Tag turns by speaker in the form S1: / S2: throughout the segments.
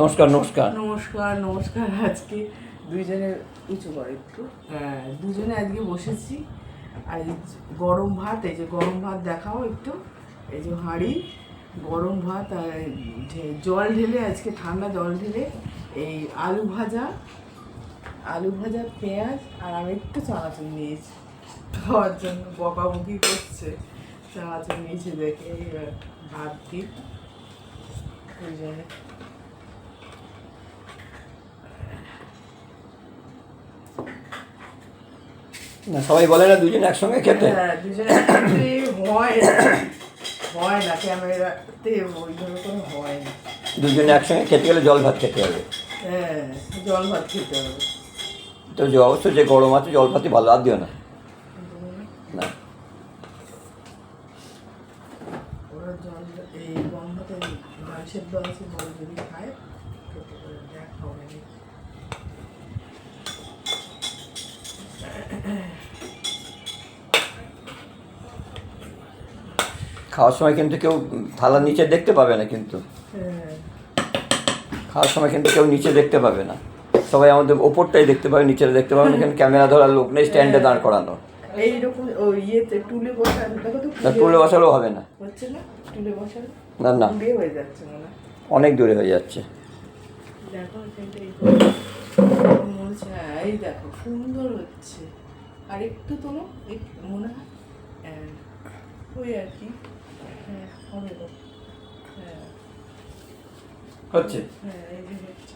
S1: নমস্কার নমস্কার।
S2: নমস্কার নমস্কার। আজকে দুইজনে উঁচু করে একটু। হ্যাঁ দুজনে আজকে বসেছি। আর গরম ভাত, এই যে গরম ভাত দেখাও একটু। এই যে হাঁড়ি, গরম ভাত আর জল ঢেলে, আজকে ঠান্ডা জল ঢেলে এই আলু ভাজা আলু ভাজা, পেঁয়াজ আর আমি একটু চানাচুর নিয়েছি। খাওয়ার জন্য বকাবকি করছে। চানাচুর নিয়েছি দেখে ভাত দিই। দুজনে
S1: না সবাই বলে না দুজন একসঙ্গে খেতে।
S2: হ্যাঁ, দুজনে হয় না। হয় না ক্যামেরাতে ওইভাবে করে হয় না।
S1: দুজনে একসঙ্গে খেতে গেলে জল ভাত খেতে হবে।
S2: হ্যাঁ জল ভাত খেতে হবে।
S1: তো যে অবশ্য যে গরম আছে জল ভাতই ভালো আর দিও না। না।
S2: ওরা জল এই গন্ধতে ডাল সেদ্ধ আছে বল যদি খায় খেতে পারে দেখ খাওয়া নেই
S1: খাওয়ার সময় কিন্তু কেউ থালার নিচে দেখতে পাবে না কিন্তু।
S2: হ্যাঁ।
S1: খাওয়ার সময় কিন্তু কেউ নিচে দেখতে পাবে না। সবাই আমাদের ওপরটাই দেখতে পাবে নিচেটা দেখতে পাবে না এখানে ক্যামেরা ধরার লোক নেই স্ট্যান্ডে দাঁড় করানো।
S2: এইরকম ইয়েতে টুলে বসানো
S1: না বসালেও হবে না।
S2: হচ্ছে না? টুলে
S1: না না।
S2: হয়ে যাচ্ছে
S1: অনেক দূরে হয়ে যাচ্ছে।
S2: দেখো এই দেখো সুন্দর হচ্ছে। আর একটু তোলো একটু মনে হয় হ্যাঁ, ওই আর কি হ্যাঁ হবে তো হ্যাঁ।
S1: হচ্ছে?
S2: হ্যাঁ এই যে হচ্ছে।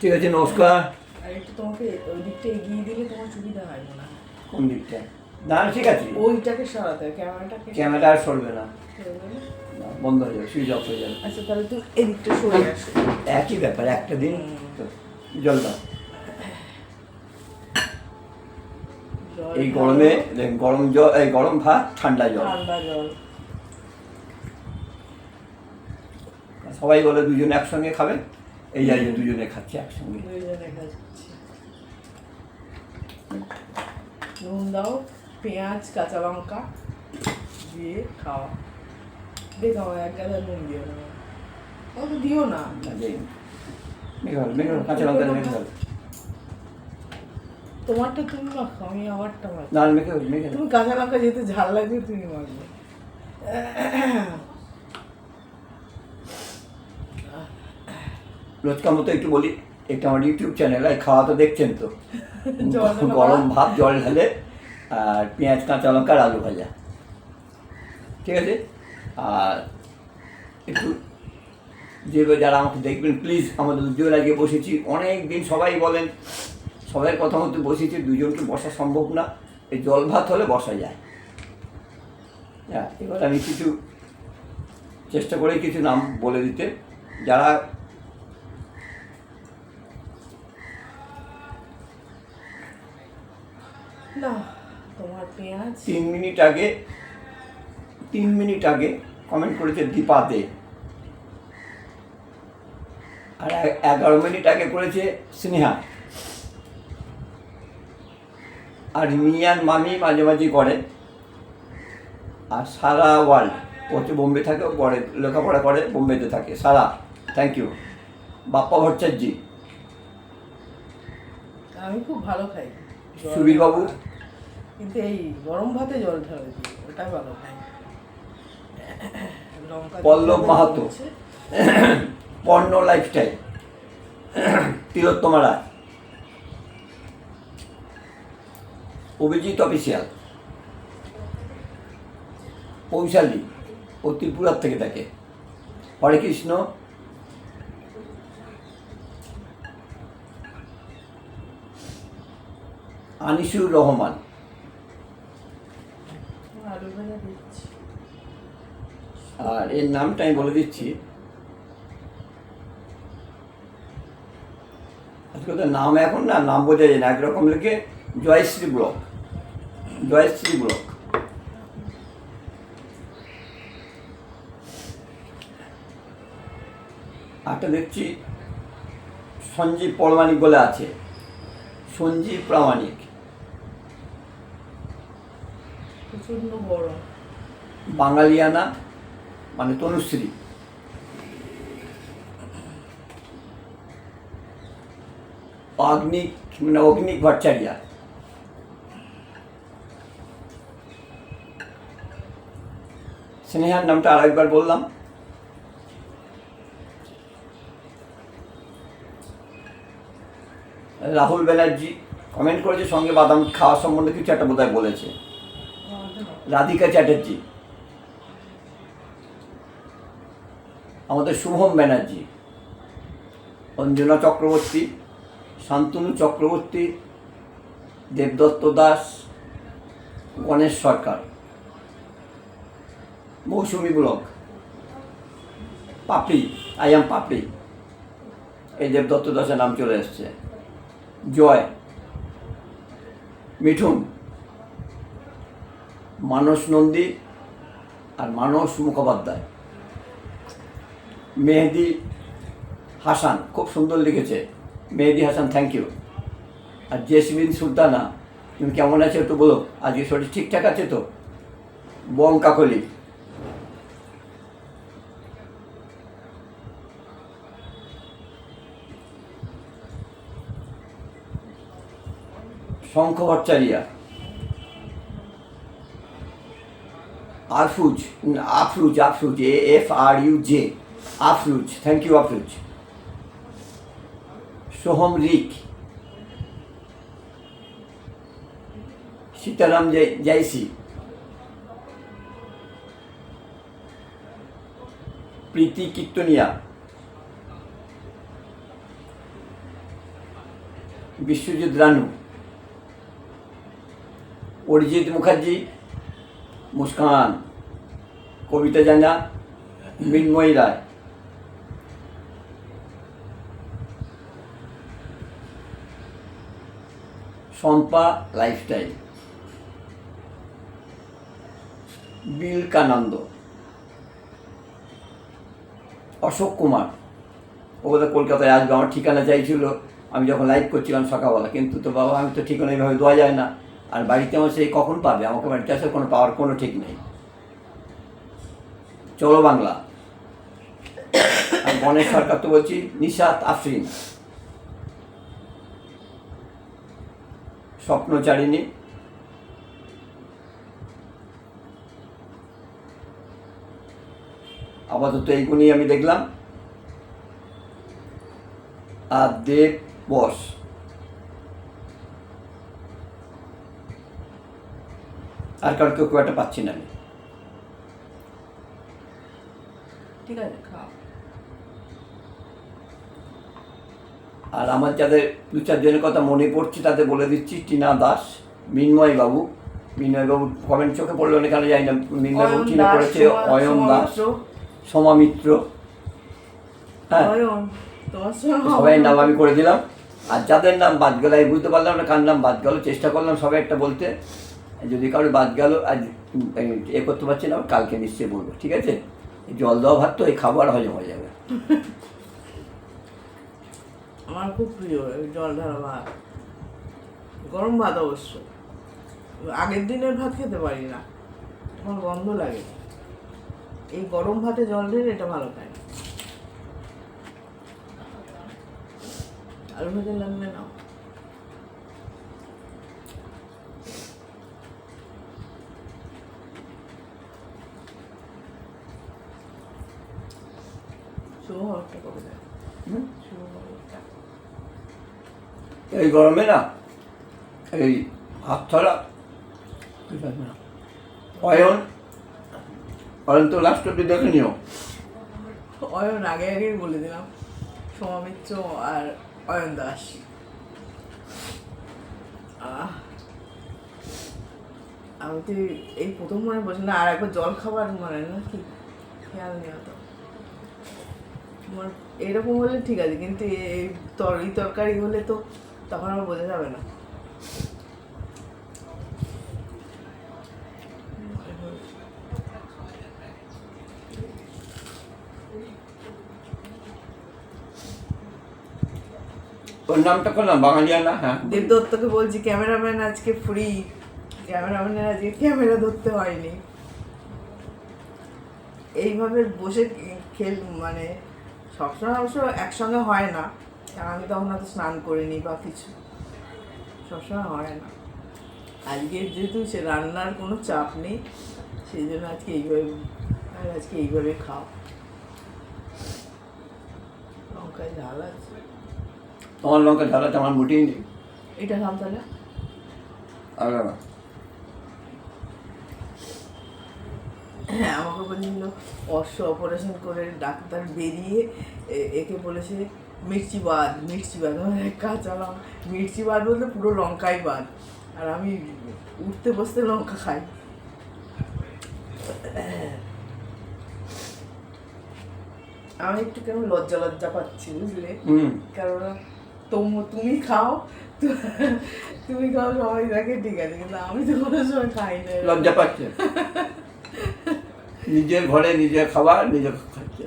S1: ঠিক আছে নমস্কার।
S2: আর একটু তোমাকে ওই দিকটা এগিয়ে দিলে তোমার সুবিধা হয় হয়।
S1: কোন দিকটা? না ঠিক আছে।
S2: ওইটাকে সরাতে ক্যামেরাটাকে।
S1: ক্যামেরা আর সরবে না। না, বন্ধ হয়ে যাবে সুইচ অফ হয়ে যাবে
S2: আচ্ছা তাহলে তুমি এদিকটা সরে আসো।
S1: একই ব্যাপার একটা দিন জল দাও। এই গরমে গরম জল এই গরম ভাত ঠান্ডা জল।
S2: ঠান্ডা জল।
S1: সবাই বলে দুজন একসঙ্গে খাবে এই যাই দুজনে খাচ্ছে একসঙ্গে।
S2: নুন দাও পেঁয়াজ কাঁচা লঙ্কা দিয়ে খাওয়া। দেখাও এক গাদা নুন দিও। না অত দিও না
S1: কাঁচা লঙ্কা
S2: তোমারটা তুমি মাখো আমি আমারটা মাখো। তুমি কাঁচা লঙ্কা যেহেতু ঝাল লাগবে তুমি মাখবে।
S1: রোজকার মতো একটু বলি একটা আমার ইউটিউব চ্যানেল আর খাওয়া তো দেখছেন তো। গরম
S2: ভাত।
S1: ভাত জল ঢালে আর পেঁয়াজ কাঁচা লঙ্কা আর আলু ভাজা। ঠিক আছে? আর একটু যে যারা আমাকে দেখবেন প্লিজ আমাদের দুজন আগে বসেছি। অনেক দিন সবাই বলেন সবাই কথা মতো বসেছি দুজনকে বসা সম্ভব না। এই জল ভাত হলে বসা যায়। হ্যাঁ এবার আমি কিছু চেষ্টা করে কিছু নাম বলে দিতে। যারা
S2: না তোমার পেঁয়াজ।
S1: তিন মিনিট আগে তিন মিনিট আগে কমেন্ট করেছে দীপা দে আর এগারো মিনিট আগে করেছে স্নেহা। আর মিয়ান মামি মাঝে মাঝে করে। আর সারা ওয়ার্ল্ড ও হচ্ছে বোম্বে থাকে পড়ে লেখাপড়া করে বোম্বেতে থাকে। সারা থ্যাংক ইউ বাপ্পা ভট্টাচার্যি।
S2: আমি খুব ভালো খাই।
S1: সুবীর বাবু।
S2: কিন্তু এই গরম ভাতে জল ঢালে ওটাই ভালো খাই।
S1: পল্লব মাহাতো। পর্ণ লাইফস্টাইল তিলোত্তমা রায়। অভিজিৎ অফিসিয়াল পৌশালী। ও ত্রিপুরার থেকে থাকে। হরে কৃষ্ণ। আনিসুর রহমান
S2: আলু ভাজা দিচ্ছি
S1: আর এর নামটা আমি বলে দিচ্ছি। আজকে তো নাম এখন না নাম বোঝা যায় না একরকম লিখে জয়শ্রী ব্লক। জয়শ্রী ব্লক। একটা দেখছি সঞ্জীব পরমাণিক বলে আছে। সঞ্জীব প্রামাণিক। বাঙালিয়ানা। মানে তনুশ্রী অগ্নিক মানে অগ্নিক ভট্টাচার্যা। স্নেহার নামটা আরেকবার বললাম। রাহুল ব্যানার্জি কমেন্ট করেছে, সঙ্গে বাদাম খাওয়ার সম্বন্ধে কিছু একটা বোধহয় বলেছে। রাধিকা চ্যাটার্জি। আমাদের Shubham Banerjee, Anjana Chakraborty, Shantanu Chakraborty, Debdutta Das, Ganesh Sarkar. Mousumi block, Papri, I am Papri. এই দেবদত্ত দাসের নাম চলে এসছে। জয়, মিঠুন, মানস নন্দী আর মানস মুখোপাধ্যায়। মেহেদি হাসান, খুব সুন্দর লিখেছে। মেহেদি হাসান থ্যাংক ইউ আর জেসমিন সুলতানা, তুমি কেমন আছো একটু বলো। আজকে শরীর ঠিকঠাক আছে তো? বং Kakoli. Shankha Bhattacharya. Arfuj, Afruj Afruj A F R U J Afruj. Thank Soham Afruj. Sitaram जय Sitaram जयसी प्रीति कित्तुनिया विश्वजीत रानू अरिजीत मुखर्जी मुस्कान कविता जाना मिनमयी राय শম্পা লাইফস্টাইল। বিলকানন্দ। অশোক কুমার। ও বোধহয় কলকাতায় আসবে, আমার ঠিকানা চাইছিল। আমি যখন লাইভ করছিলাম সকালবেলা, কিন্তু তো বাবা, আমি তো ঠিকানা এইভাবে দেওয়া যায় না। আর বাড়িতে আমার সেই কখন পাবে? আমাকে বাড়িতে আসার কোনো পাওয়ার কোনো ঠিক নেই। চলো বাংলা। গণেশ সরকার তো বলছি, নিশাত আফরিন। স্বপ্নচারিণী আপাতত এইগুলি আমি দেখলাম। আর দেব বস। আর কারও কেউ খুব একটা পাচ্ছি না আমি।
S2: ঠিক আছে খাও
S1: আর আমার যাদের দু চারজনের কথা মনে পড়ছে তাদের বলে দিচ্ছি টিনা দাস মিন্ময় বাবু মিন্ময় বাবু কমেন্ট চোখে পড়ল না কেন জানি না মিন্ময় বাবু চিনে পড়েছে
S2: সোমা-
S1: অয়ন দাস
S2: মিত্র।
S1: সোমা মিত্র। হ্যাঁ সবাই নাম আমি করে দিলাম। আর যাদের নাম বাদ গেল আমি বুঝতে পারলাম না কার নাম বাদ গেল চেষ্টা করলাম সবাই একটা বলতে। যদি কারও বাদ গেল আজ এ করতে পারছি না কালকে নিশ্চয়ই বলব ঠিক আছে? জল দেওয়া ভাত তো এই খাবার হজম হয়ে যাবে।
S2: আমার খুব প্রিয় জল ঢালা ভাত। গরম ভাত অবশ্য। আগের দিনের ভাত খেতে পারি না। তখন গন্ধ লাগে। এই গরম ভাতে জল ঢেলে এটা ভালো খায়। আলু ভাজা লাগবে না শুভ কবে দেয়
S1: হুম? এই গরমে না, এই হাত ছড়া অয়ন অয়ন তো লাস্ট অব্দি দেখে নিও।
S2: অয়ন, আগে আগেই বলে দিলাম সোমামিত্র আর অয়ন দাস। আমি তো এই প্রথম মনে বসে না, আর একবার জল খাবার মানে না কি, খেয়াল নেই অত। এরকম হলে ঠিক আছে, কিন্তু এই তরি তরকারি হলে তো তখন আমার বোঝা যাবে না।
S1: ওর নামটা করলাম বাঙালিয়ানা? হ্যাঁ।
S2: দেবদত্তকে বলছি ক্যামেরাম্যান আজকে ফ্রি ক্যামেরাম্যানের আজকে ক্যামেরা ধরতে হয়নি। এইভাবে বসে খেল মানে সবসময় অবশ্য একসঙ্গে হয় না। আমি তখন হয়তো স্নান করিনি বা কিছু। সবসময় হয় না। আজকে যেহেতু সে রান্নার কোনো চাপ নেই সেই জন্য আজকে এইভাবে আর আজকে এইভাবে খাও। লঙ্কায় ঝাল আছে।
S1: তোমার লঙ্কা ঝালাতে আমার মোটেই নেই।
S2: এটা খাম তাহলে।
S1: আর
S2: হ্যাঁ আমাকে বলেছিল অশ্ব অপারেশন করে ডাক্তার বেরিয়ে একে বলেছে মির্চি বাদ মির্চি বাদ। এক কাজ মির্চি বাদ বলতে পুরো লঙ্কাই বাদ। আর আমি উঠতে বসতে লঙ্কা খাই। আমি একটু কেমন লজ্জা লজ্জা পাচ্ছি বুঝলে? কেননা তুমি খাও তুমি খাও সবাই দেখে ঠিক আছে। কিন্তু আমি তো কোনো সময় খাই না।
S1: লজ্জা পাচ্ছে। নিজের ঘরে নিজে খাবার নিজে খাচ্ছে।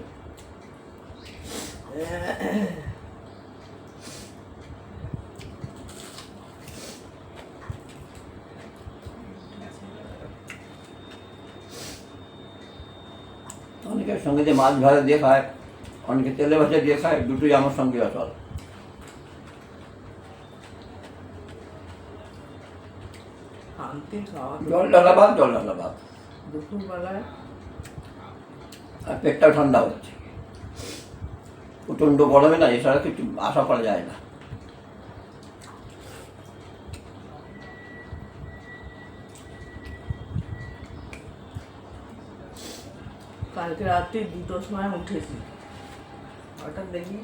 S1: অনেকের সঙ্গে যে মাছ ভাজা দিয়ে খায় অনেকে তেলে ভাজা দিয়ে খায় দুটোই আমার সঙ্গে অচল। জল ঢালা ভাত জল ঢালা ভাত।
S2: দুপুরবেলায়
S1: আর পেটটাও ঠান্ডা হচ্ছে। প্রচণ্ড গরমে না এছাড়া কিছু আশা করা যায় না।
S2: কালকে রাত্রি দুটোর সময় উঠেছি। হঠাৎ দেখি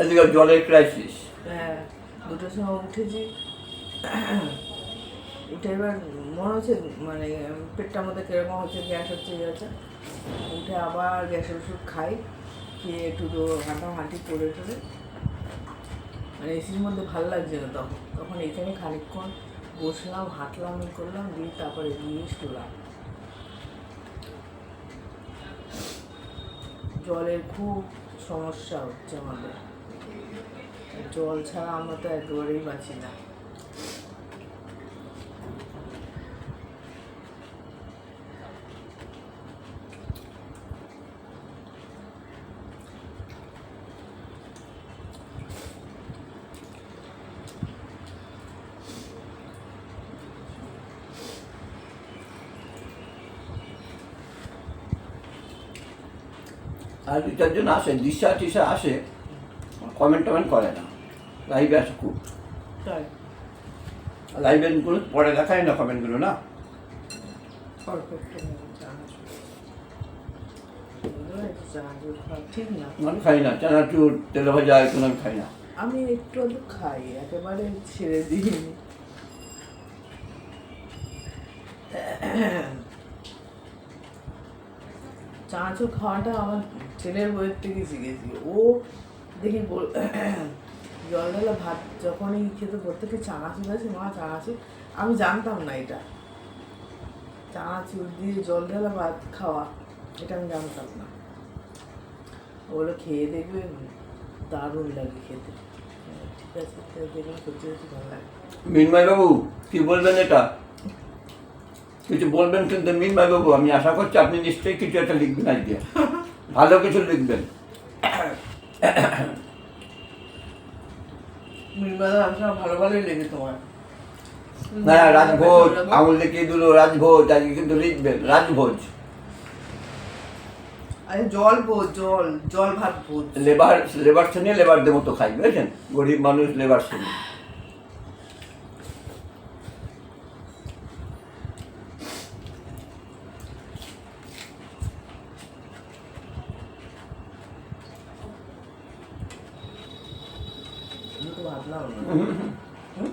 S1: এদিকে জলের ক্রাইসিস
S2: হ্যাঁ দুটোর সময় উঠেছি। উঠে এবার মনে হচ্ছে মানে পেটটার মধ্যে কীরকম হচ্ছে গ্যাস হচ্ছে ইয়ে হচ্ছে। উঠে আবার গ্যাসের ওষুধ খাই খেয়ে একটু তো হাঁটাহাঁটি করে টরে। মানে এসির মধ্যে ভালো লাগছে না তখন। তখন এখানে খানিকক্ষণ বসলাম হাঁটলাম করলাম দিয়ে তারপরে গিয়ে শুলাম জলের খুব সমস্যা হচ্ছে আমাদের। জল ছাড়া আমরা তো একেবারেই বাঁচি না।
S1: আর দু চারজন আসে দিশা টিশা আসে কমেন্ট টমেন্ট করে না। লাইভে আসে খুব লাইভেগুলো পরে দেখায় না কমেন্টগুলো না? আমি খাই না। চানাচুর তেলে ভাজা এগুলো আমি খাই না।
S2: আমি একটু আধটু খাই একেবারে ছেড়ে দিই চানাচুর খাওয়াটা আমার ছেলের বইয়ের থেকে শিখেছি। ও দেখি বল জল ঢালা ভাত যখনই খেতে প্রত্যেকে চানাচুর আছে মা চানাচুর, আমি জানতাম না এটা। চানাচুর দিয়ে জল ঢালা ভাত খাওয়া, এটা আমি জানতাম না। ওগুলো খেয়ে দেখবে, দারুণ লাগে খেতে। ঠিক আছে দেখলাম, সত্যি ভালো লাগে।
S1: মিনময় বাবু কি বলবেন এটা? কিছু বলবেন কিন্তু মিনময় বাবু আমি আশা করছি আপনি নিশ্চয়ই কিছু একটা লিখবেন আজকে। ভালো কিছু লিখবেন।
S2: ভালো ভালোই লেগে তোমার
S1: রাজভোজ আঙুল দেখিয়ে দিল রাজভোজ আজকে কিন্তু লিখবেন রাজভোজ।
S2: আরে জল ভোজ জল জল ভাত ভোজ।
S1: লেবার লেবার শ্রেণি লেবারদের মতো খাই বুঝেছেন? গরিব মানুষ লেবার শ্রেণি
S2: আমি তো ভাবলাম না হুম?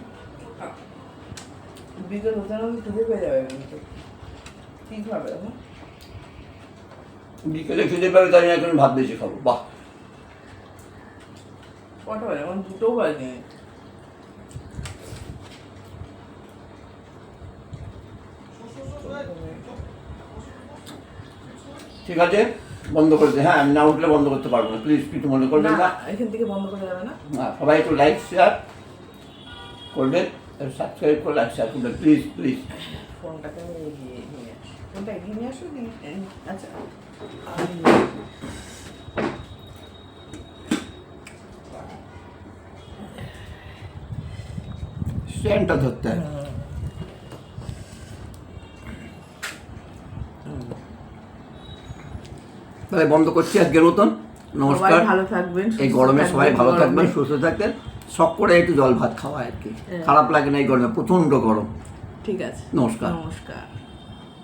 S2: বিকেল হতে না খিদে পেয়ে যাবে কিন্তু কি খাবে এখন
S1: বিকেলে খিদে পাবে তাই আমি এখন ভাত বেশি খাব। বাহ।
S2: কটা বাজে? এখন দুটো বাজে।
S1: ঠিক আছে? বন্ধ করে দে। হ্যাঁ আমি না উঠলে বন্ধ করতে পারব না। প্লিজ কিছু মনে করবেন
S2: না
S1: না?
S2: এখান থেকে বন্ধ করা যাবে না।
S1: হ্যাঁ, সবাই একটু লাইক শেয়ার করবেন। সাবস্ক্রাইব করে লাইক শেয়ার করবেন। প্লিজ প্লিজ
S2: ফোনটাকে আমি নিয়ে আসি আচ্ছা
S1: স্ট্যান্ডটা ধরতে। হয় তাহলে বন্ধ করছি আজকের মতন। নমস্কার।
S2: ভালো থাকবেন
S1: এই গরমে সবাই ভালো। থাকবেন সুস্থ থাকবেন। শখ করে একটু জল ভাত খাওয়া আর কি।
S2: হ্যাঁ।
S1: খারাপ লাগে না এই গরমে প্রচণ্ড গরম।
S2: ঠিক আছে।
S1: নমস্কার।
S2: নমস্কার।